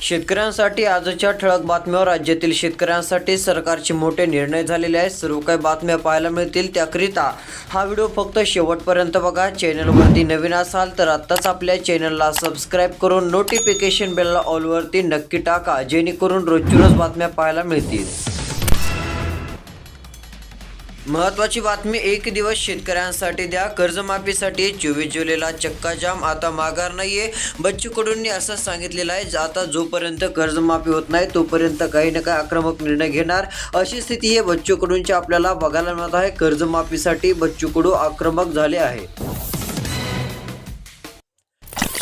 शेतकऱ्यांसाठी आजच्या ठळक बातम्यावर राज्यातील शेतकऱ्यांसाठी सरकारचे मोठे निर्णय झालेले आहेत. सर्व काही बातम्या पाहायला मिळतील त्याकरिता हा व्हिडिओ फक्त शेवटपर्यंत बघा. चॅनलवरती नवीन असाल तर आत्ताच आपल्या चॅनलला सबस्क्राईब करून नोटिफिकेशन बेलला ऑलवरती नक्की टाका. जेणेकरून रोजची रोज बातम्या पाहायला मिळतील. महत्वाची बातमी एक दिवस शेतकऱ्यांसाठी द्या कर्जमाफीसाठी चोवीस जुलैला चक्काजाम आता माघार नाहीये. बच्चू कडूंनी असं सांगितलेलं आहे आता जोपर्यंत कर्जमाफी होत नाही तोपर्यंत काही ना काही आक्रमक निर्णय घेणार. अशी स्थिती हे बच्चू कडूंची आपल्याला बघायला मिळत आहे कर्जमाफीसाठी बच्चू कडू आक्रमक झाले आहे.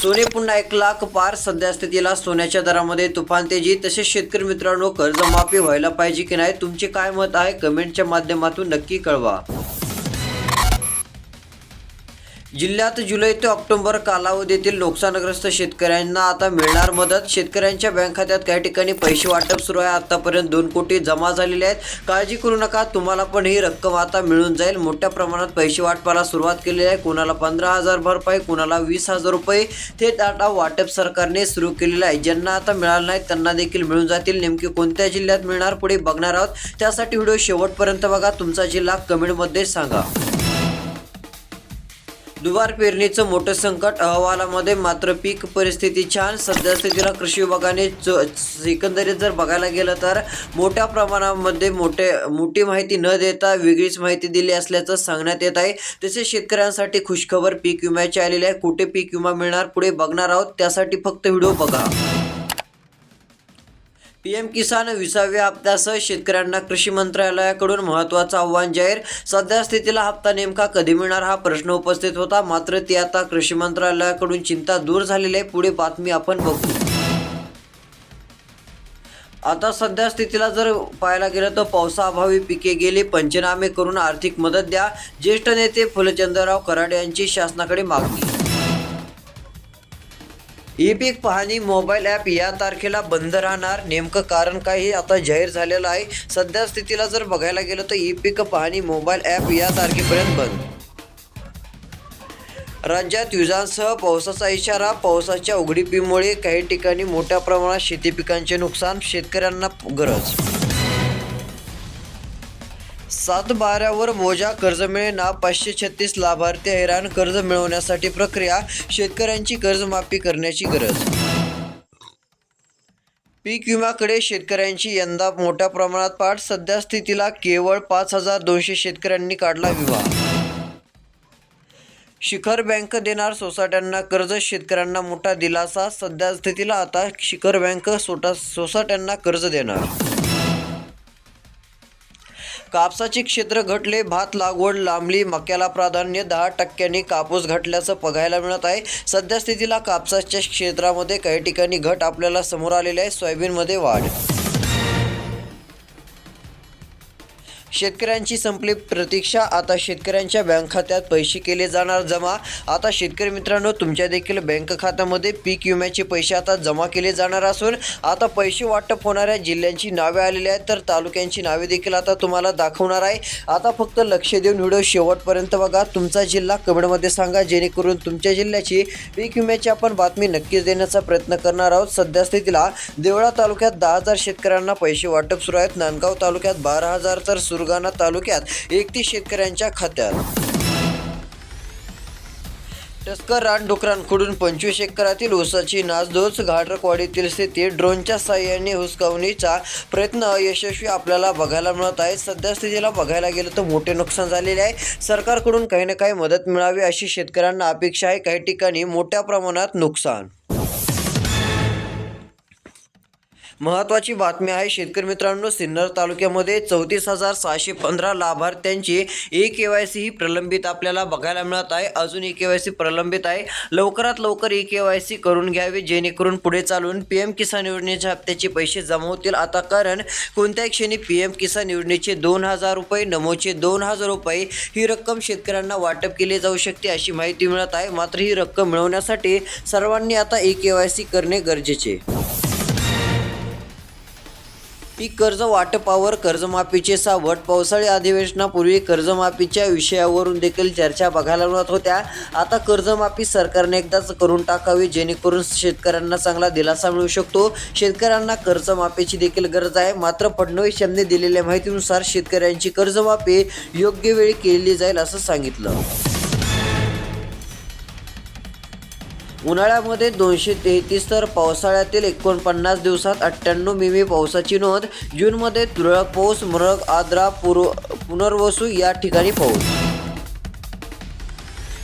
सोने पुन्हा एक लाख पार सध्या स्थितीला सोन्याच्या दरामध्ये तुफान तेजी तसेच शेतकरी मित्रांनो कर्जमाफी व्हायला पाहिजे की नाही तुमचे काय मत आहे? कमेंटच्या माध्यमातून नक्की कळवा. जिल्ह्यात जुलै ते ऑक्टोबर कालावधीतील नुकसानग्रस्त शेतकऱ्यांना आता मिळणार मदत. शेतकऱ्यांच्या बँक खात्यात काही ठिकाणी पैसे वाटप सुरू आहे. आतापर्यंत दोन कोटी जमा झालेले आहेत. काळजी करू नका. तुम्हाला पण ही रक्कम आता मिळून जाईल. मोठ्या प्रमाणात पैसे वाटपाला सुरुवात केलेली आहे. कोणाला पंधरा हजार भरपाई कोणाला वीस हजार रुपये. थेट आता वाटप सरकारने सुरू केलेलं आहे. ज्यांना आता मिळालं नाही त्यांना देखील मिळून जातील. नेमके कोणत्या जिल्ह्यात मिळणार पुढे बघणार आहोत. त्यासाठी व्हिडिओ शेवटपर्यंत बघा. तुमचा जिल्हा कमेंटमध्ये सांगा. दुबार पेरणीचं मोठं संकट अहवालामध्ये मात्र पीक परिस्थिती छान. सध्या स्थितीला कृषी विभागाने च- एकंदरीत जर बघायला गेलं तर मोठ्या प्रमाणामध्ये मोठे मोठी माहिती न देता वेगळीच माहिती दिली असल्याचं सांगण्यात येत आहे. तसेच शेतकऱ्यांसाठी खुशखबर पीक विम्याची आलेली आहे. कुठे पीक विमा मिळणार पुढे बघणार आहोत. त्यासाठी फक्त व्हिडिओ बघा. पीएम किसान विसाव्या हप्त्यासह शेतकऱ्यांना कृषी मंत्रालयाकडून महत्त्वाचं आव्हान जाहीर. सध्या स्थितीला हप्ता नेमका कधी मिळणार हा प्रश्न उपस्थित होता. मात्र ती आता कृषी मंत्रालयाकडून चिंता दूर झालेली आहे. पुढे बातमी आपण बघू. आता सध्या स्थितीला जर पाहायला गेलं तर पावसाअभावी पिके गेली. पंचनामे करून आर्थिक मदत द्या. ज्येष्ठ नेते फुलचंद्रराव कराड यांची शासनाकडे मागणी. ई पीक पाहणी मोबाईल ॲप या तारखेला बंद राहणार. नेमकं कारण काय हे आता जाहीर झालेलं आहे. सध्या स्थितीला जर बघायला गेलं तर ई पीक पाहणी मोबाईल ॲप या तारखेपर्यंत बंद. राज्यात विजांसह पावसाचा इशारा. पावसाच्या उघडीपीमुळे काही ठिकाणी मोठ्या प्रमाणात शेती पिकांचे नुकसान. शेतकऱ्यांना गरज सातबाऱ्यावर मोजा बोजा कर्ज मिळेना पाचशे छत्तीस लाभार्थी हैराण कर्ज मिळवण्यासाठी प्रक्रिया शेतकऱ्यांची कर्जमाफी करण्याची गरज. पीक विम्याकडे शेतकऱ्यांची यंदा मोठ्या प्रमाणात पाठ सध्या स्थितीला केवळ पाच हजार दोनशे शेतकऱ्यांनी काढला विमा. शिखर बँक देणार सोसायट्यांना कर्ज शेतकऱ्यांना मोठा दिलासा सध्या स्थितीला आता शिखर बँक सोटा सोसायट्यांना कर्ज देणार. कापसाचे क्षेत्र घटले भात लागवड लांबली मक्याला प्राधान्य दहा टक्क्यांनी कापूस घटल्याचं बघायला मिळत आहे. सध्या स्थितीला कापसाच्या क्षेत्रामध्ये काही ठिकाणी घट आपल्याला समोर आलेली आहे. सोयाबीनमध्ये वाढ शेतकऱ्यांची संपली प्रतीक्षा. आता शेतकऱ्यांच्या बँक खात्यात पैसे केले जाणार जमा. आता शेतकरी मित्रांनो तुमच्या देखील बँक खात्यामध्ये पीक विम्याचे पैसे आता जमा केले जाणार असून आता पैसे वाटप होणाऱ्या जिल्ह्यांची नावे आलेली आहेत. तर तालुक्यांची नावे देखील आता तुम्हाला दाखवणार आहे. आता फक्त लक्ष देऊन व्हिडिओ शेवटपर्यंत बघा. तुमचा जिल्हा कमेंटमध्ये सांगा. जेणेकरून तुमच्या जिल्ह्याची पीक विम्याची आपण बातमी नक्कीच देण्याचा प्रयत्न करणार आहोत. सध्या स्थितीला देवळा तालुक्यात दहा हजार शेतकऱ्यांना पैसे वाटप सुरू आहेत. नांदगाव तालुक्यात बारा हजार तर सुरू सुरगाणा तालुक्यात एकतीस शेतकऱ्यांच्या खात्यात. टस्कर रानडुकरांकडून पंचवीस एकरातील ऊसाची नासधूस घाटरकवाडीतील स्थिती ड्रोनच्या साह्याने हुसकावणीचा प्रयत्न यशस्वी आपल्याला बघायला मिळत आहे. सध्या स्थितीला बघायला गेलं तर मोठे नुकसान झालेले आहे. सरकारकडून काही ना काही मदत मिळावी अशी शेतकऱ्यांना अपेक्षा आहे. काही ठिकाणी मोठ्या प्रमाणात नुकसान. महत्त्वाची बातमी आहे शेतकरी मित्रांनो सिन्नर तालुक्यामध्ये चौतीस हजार सहाशे पंधरा लाभार्थ्यांची ई के वाय सी ही प्रलंबित आपल्याला बघायला मिळत आहे. अजून ई के वाय सी प्रलंबित आहे. लवकरात लवकर ई के वाय सी करून घ्यावी जेणेकरून पुढे चालून पी एम किसान योजनेच्या हप्त्याचे पैसे जमा होतील. आता कारण कोणत्याही क्षणी पी एम किसान योजनेचे दोन हजार रुपये नमोचे दोन हजार रुपये ही रक्कम शेतकऱ्यांना वाटप केली जाऊ शकते अशी माहिती मिळत आहे. मात्र ही रक्कम मिळवण्यासाठी सर्वांनी आता ई के वाय सी करणे गरजेचे पीक कर्ज वाटपावर कर्जमाफीचे सावट. पावसाळी अधिवेशनापूर्वी कर्जमाफीच्या विषयावरून देखील चर्चा बघायला मिळत होत्या. आता कर्जमाफी सरकारने एकदाच करून टाकावी जेणेकरून शेतकऱ्यांना चांगला दिलासा मिळू शकतो. शेतकऱ्यांना कर्जमाफीची देखील गरज आहे. मात्र फडणवीस यांनी दिलेल्या माहितीनुसार शेतकऱ्यांची कर्जमाफी योग्य वेळी केली जाईल असं सांगितलं. उन्हाळ्यामध्ये दोनशे तेहतीस तर पावसाळ्यातील एकोणपन्नास दिवसात अठ्ठ्याण्णव मिमी पावसाची नोंद. जूनमध्ये तुरळक पाऊस मरग आद्रा पूर्व पुनर्वसू या ठिकाणी पाऊस.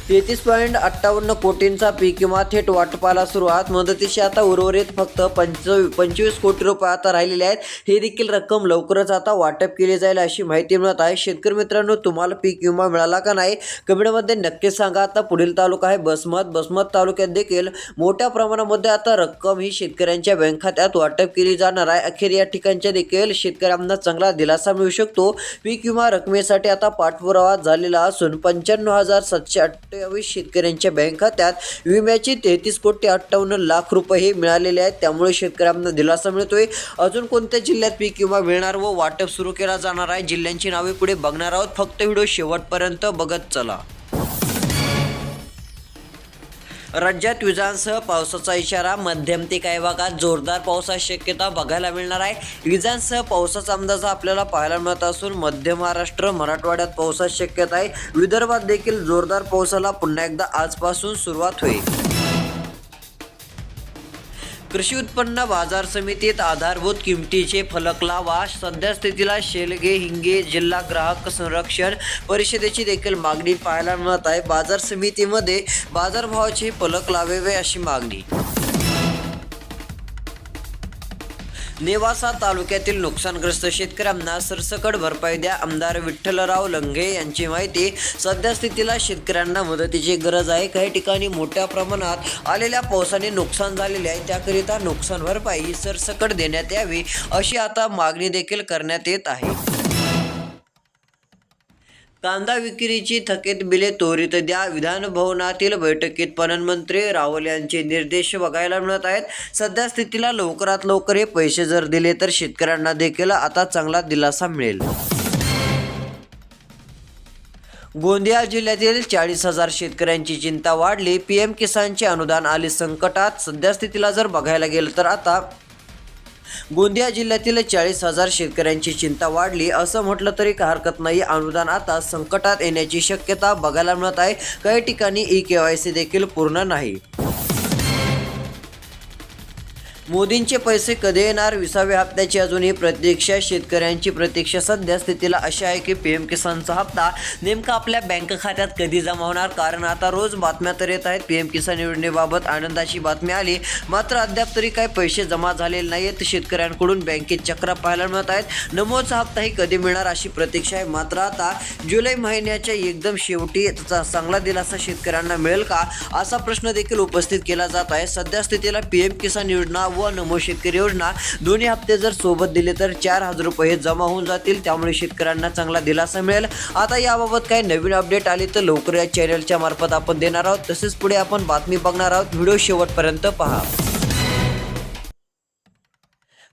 तेहतीस पॉईंट अठ्ठावन्न कोटींचा पीक विमा थेट वाटपाला सुरुवात. मदतीशी आता उर्वरित फक्त पंच पंचवीस कोटी रुपये आता राहिलेले आहेत. ही देखील रक्कम लवकरच आता वाटप केली जाईल अशी माहिती मिळत आहे. शेतकरी मित्रांनो तुम्हाला पीक विमा मिळाला का नाही कमेंटमध्ये नक्की सांगा. आता पुढील तालुका आहे बसमत. बसमत तालुक्यात देखील मोठ्या प्रमाणामध्ये आता रक्कम ही शेतकऱ्यांच्या बँक खात्यात वाटप केली जाणार आहे. अखेर या ठिकाणच्या देखील शेतकऱ्यांना चांगला दिलासा मिळू शकतो. पीक विमा रकमेसाठी आता पाठपुरावा झालेला असून पंच्याण्णव हजार सातशे अठ्ठावीस शेतकऱ्यांच्या बँक खात्यात विम्याची तेहतीस कोटी अठ्ठावन्न लाख रुपये हे मिळालेले आहेत. त्यामुळे शेतकऱ्यांना दिलासा मिळतोय. अजून कोणत्या जिल्ह्यात पीक विमा मिळणार व वाटप सुरू केला जाणार आहे? जिल्ह्यांची नावे पुढे बघणार आहोत. फक्त व्हिडिओ शेवटपर्यंत बघत चला. राज्यात विजांसह पावसाचा इशारा मध्यम ते काही भागात जोरदार पावसाची शक्यता बघायला मिळणार आहे. विजांसह पावसाचा अंदाज आपल्याला पाहायला मिळत असून मध्य महाराष्ट्र मराठवाड्यात पावसाची शक्यता आहे. विदर्भात देखील जोरदार पावसाला पुन्हा एकदा आजपासून सुरुवात होईल. कृषी उत्पन्न बाजार समितीत आधारभूत किमतीचे फलक लावा. सध्या स्थितीला शेलगे हिंगे जिल्हा ग्राहक संरक्षण परिषदेची देखील मागणी पाहायला मिळत आहे. बाजार समितीमध्ये बाजारभावाचे फलक लावावे अशी मागणी. नेवासा तालुक्यातील नुकसानग्रस्त शेतकऱ्यांना सरसकट भरपाई द्या आमदार विठ्ठलराव लंघे यांची माहिती. सध्या स्थितीला शेतकऱ्यांना मदतीची गरज आहे. काही ठिकाणी मोठ्या प्रमाणात आलेल्या पावसाने नुकसान झालेले आहे. त्याकरिता नुकसान भरपाई सरसकट देण्यात यावी अशी आता मागणी देखील करण्यात येत आहे. कांदा विक्रीची थकीत बिले त्वरित द्या. विधानभवनातील बैठकीत पणन मंत्री रावल यांचे निर्देश बघायला मिळत आहेत. सध्या स्थितीला लवकरात लवकर हे पैसे जर दिले तर शेतकऱ्यांना देखील आता चांगला दिलासा मिळेल. गोंदिया जिल्ह्यातील चाळीस हजार शेतकऱ्यांची चिंता वाढली. पीएम किसानचे अनुदान आले संकटात. सध्या स्थितीला जर बघायला गेलं तर आता गोंदिया जिल्ह्यातील चाळीस हजार शेतकऱ्यांची चिंता वाढली असं म्हटलं तरी हरकत नाही. अनुदान आता संकटात येण्याची शक्यता बघायला मिळत आहे. काही ठिकाणी ई के वाय सी देखील पूर्ण नाही. मोदींचे पैसे कधी येणार? विसाव्या हप्त्याची अजूनही प्रतीक्षा. शेतकऱ्यांची प्रतीक्षा सध्या स्थितीला अशी आहे की पी एम किसानचा हप्ता नेमका आपल्या बँक खात्यात कधी जमा होणार? कारण आता रोज बातम्या तर येत आहेत. पी एम किसान योजनेबाबत आनंदाची बातमी आली. मात्र अद्याप तरी काही पैसे जमा झालेले नाहीत शेतकऱ्यांकडून बँकेत चक्र पाहायला मिळत आहेत. नमोचा हप्ताही कधी मिळणार अशी प्रतीक्षा आहे. मात्र आता जुलै महिन्याच्या एकदम शेवटी त्याचा चांगला दिलासा शेतकऱ्यांना मिळेल का? असा प्रश्न देखील उपस्थित केला जात आहे. सध्या स्थितीला पी एम किसान योजना व नमो शेतकरी योजना. दोन्ही हप्ते जर सोबत दिले तर चार हजार रुपये जमा होऊन जातील. त्यामुळे शेतकऱ्यांना चांगला दिलासा मिळेल. आता याबाबत काही नवीन अपडेट आली तर लवकर या चॅनलच्या मार्फत आपण देणार आहोत. तसेच पुढे आपण बातमी बघणार आहोत. व्हिडिओ शेवटपर्यंत पहा.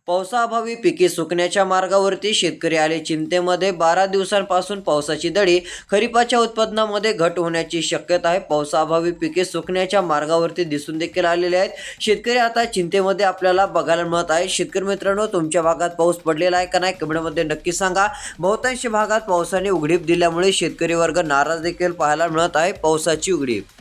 पावसाअभावी पिके सुकण्याच्या मार्गावरती शेतकरी आले. चिंतेमध्ये बारा दिवसांपासून पावसाची दडी खरीपाच्या उत्पादनामध्ये घट होण्याची शक्यता आहे. पावसाअभावी पिके सुकण्याच्या मार्गावरती दिसून देखील आलेले आहेत. शेतकरी आता चिंतेमध्ये आपल्याला बघायला मिळत आहे. शेतकरी मित्रांनो तुमच्या भागात पाऊस पडलेला आहे का नाही कमेंटमध्ये नक्की सांगा. बहुतांश भागात पावसाने उघडीप दिल्यामुळे शेतकरी वर्ग नाराज देखील पाहायला मिळत आहे. पावसाची उघडीप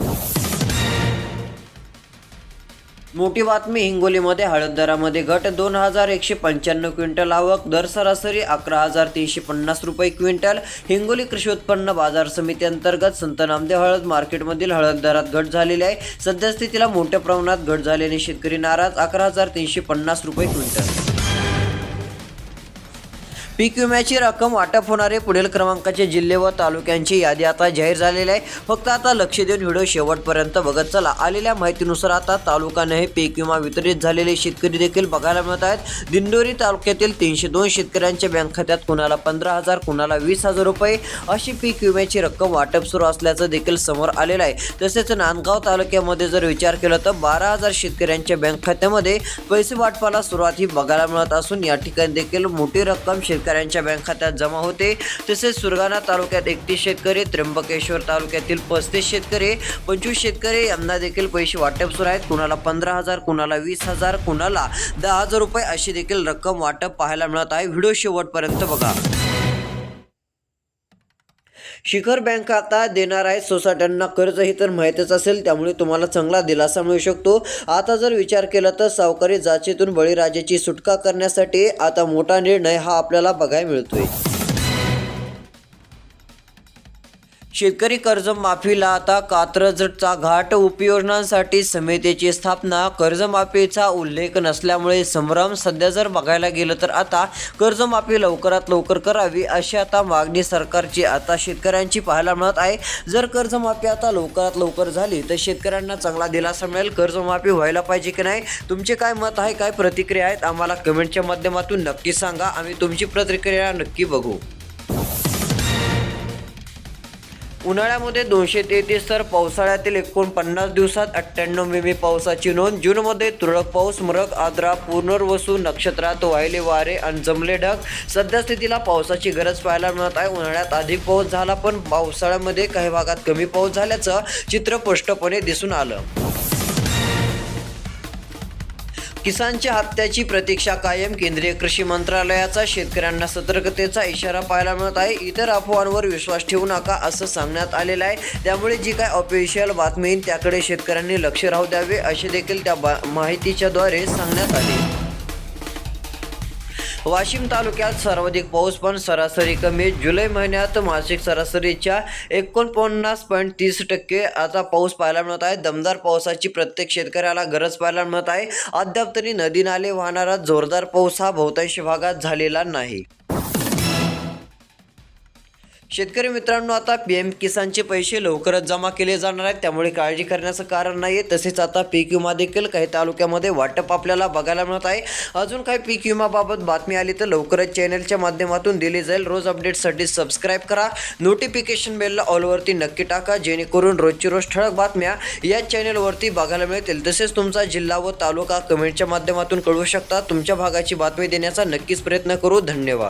मोठी बातमी हिंगोलीमध्ये हळदरामध्ये घट दोन हजार एकशे पंच्याण्णव क्विंटल आवक दर सरासरी अकरा हजार तीनशे पन्नास रुपये क्विंटल. हिंगोली कृषी उत्पन्न बाजार समिती अंतर्गत संत नामदेव हळद मार्केटमधील हळद दरात घट झालेली आहे. सद्यस्थितीला मोठ्या प्रमाणात घट झाल्याने शेतकरी नाराज अकरा हजार तीनशे पन्नास रुपये क्विंटल. पीक विम्याची रक्कम वाटप होणारे पुढील क्रमांकाचे जिल्हे व तालुक्यांची यादी आता जाहीर झालेली आहे. फक्त आता लक्ष देऊन व्हिडिओ शेवटपर्यंत बघत चला. आलेल्या माहितीनुसार आता तालुकाने पीक विमा वितरित झालेले शेतकरी देखील बघायला मिळत आहेत. दिंडोरी तालुक्यातील तीनशे दोन शेतकऱ्यांच्या बँक खात्यात कुणाला पंधरा हजार कुणाला वीस हजार रुपये अशी पीक विम्याची रक्कम वाटप सुरू असल्याचं देखील समोर आलेलं आहे. तसेच नांदगाव तालुक्यामध्ये जर विचार केला तर बारा हजार शेतकऱ्यांच्या बँक खात्यामध्ये पैसे वाटपाला सुरुवात ही बघायला मिळत असून या ठिकाणी देखील मोठी रक्कम शेतकऱ्यांच्या बँक खात्यात जमा होते. तसेच सुरगाणा तालुक्यात एकतीस शेतकरी त्र्यंबकेश्वर तालुक्यातील पस्तीस शेतकरी पंचवीस शेतकरी यांना देखील पैसे वाटप सुरू आहेत. कुणाला पंधरा हजार कुणाला वीस हजार कुणाला दहा हजार रुपये अशी देखील रक्कम वाटप पाहायला मिळत आहे. व्हिडिओ शेवटपर्यंत बघा. शिखर बँक आता देणार आहे सोसायट्यांना कर्ज हे तर माहितीच असेल त्यामुळे तुम्हाला चांगला दिलासा मिळू शकतो. आता जर विचार केला तर सावकारी जाचेतून बळीराजाची सुटका करण्यासाठी आता मोठा निर्णय हा आपल्याला बघायला मिळतोय. शेतकरी कर्जमाफीला आता कात्रजचा घाट उपयोजनांसाठी समितीची स्थापना. कर्जमाफीचा उल्लेख नसल्यामुळे संभ्रम सध्या जर बघायला गेलं तर आता कर्जमाफी लवकरात लवकर करावी अशी आता मागणी सरकारची आता शेतकऱ्यांची पाहायला मिळत आहे. जर कर्जमाफी आता लवकरात लवकर झाली तर शेतकऱ्यांना चांगला दिलासा मिळेल. कर्जमाफी व्हायला पाहिजे की नाही? तुमचे काय मत आहे? काय प्रतिक्रिया आहेत? आम्हाला कमेंटच्या माध्यमातून नक्की सांगा. आम्ही तुमची प्रतिक्रिया नक्की बघू. उन्हाळ्यामध्ये दोनशे तेहतीस तर पावसाळ्यातील एकोणपन्नास दिवसात अठ्ठ्याण्णव मिमी पावसाची नोंद. जूनमध्ये तुरळक पाऊस मरक आद्रा पुनर्वसू नक्षत्रात वाहिले वारे आणि जमले ढग. सध्यास्थितीला पावसाची गरज पाहायला मिळत आहे. उन्हाळ्यात अधिक पाऊस झाला पण पावसाळ्यामध्ये काही भागात कमी पाऊस झाल्याचं चित्र स्पष्टपणे दिसून आलं. किसानच्या हप्त्याची प्रतीक्षा कायम केंद्रीय कृषी मंत्रालयाचा शेतकऱ्यांना सतर्कतेचा इशारा पाहायला मिळत आहे. इतर अफवांवर विश्वास ठेवू नका असं सांगण्यात आलेलं आहे. त्यामुळे जी काय ऑफिशियल बातमी येईल त्याकडे शेतकऱ्यांनी लक्ष राहू द्यावे असे देखील त्या बा माहितीच्या द्वारे सांगण्यात आले. वाशिम तालुक्यात सर्वाधिक पाऊस पण सरासरी कमी. जुलै महिन्यात मासिक सरासरीच्या एकोणपन्नास पॉईंट तीस टक्के. आता पाऊस पाहायला मिळत आहे. दमदार पावसाची प्रत्येक शेतकऱ्याला गरज पाहायला मिळत आहे. अद्याप तरी नदी नाले वाहणारा जोरदार पाऊस हा बहुतांश भागात झालेला नाही. शेतकरी मित्रांनो आता पी एम किसानचे पैसे लवकरच जमा केले जाणार आहेत. त्यामुळे काळजी करण्याचं कारण नाही आहे तसेच आता पीक विमा देखील काही तालुक्यामध्ये वाटप आपल्याला बघायला मिळत आहे. अजून काही पीक विमाबाबत बातमी आली तर लवकरच चॅनलच्या माध्यमातून दिली जाईल. रोज अपडेटसाठी सबस्क्राईब करा. नोटिफिकेशन बेलला ऑलवरती नक्की टाका. जेणेकरून रोजची रोज ठळक बातम्या या चॅनलवरती बघायला मिळतील. तसेच तुमचा जिल्हा व तालुका कमेंटच्या माध्यमातून कळवू शकता. तुमच्या भागाची बातमी देण्याचा नक्कीच प्रयत्न करू. धन्यवाद.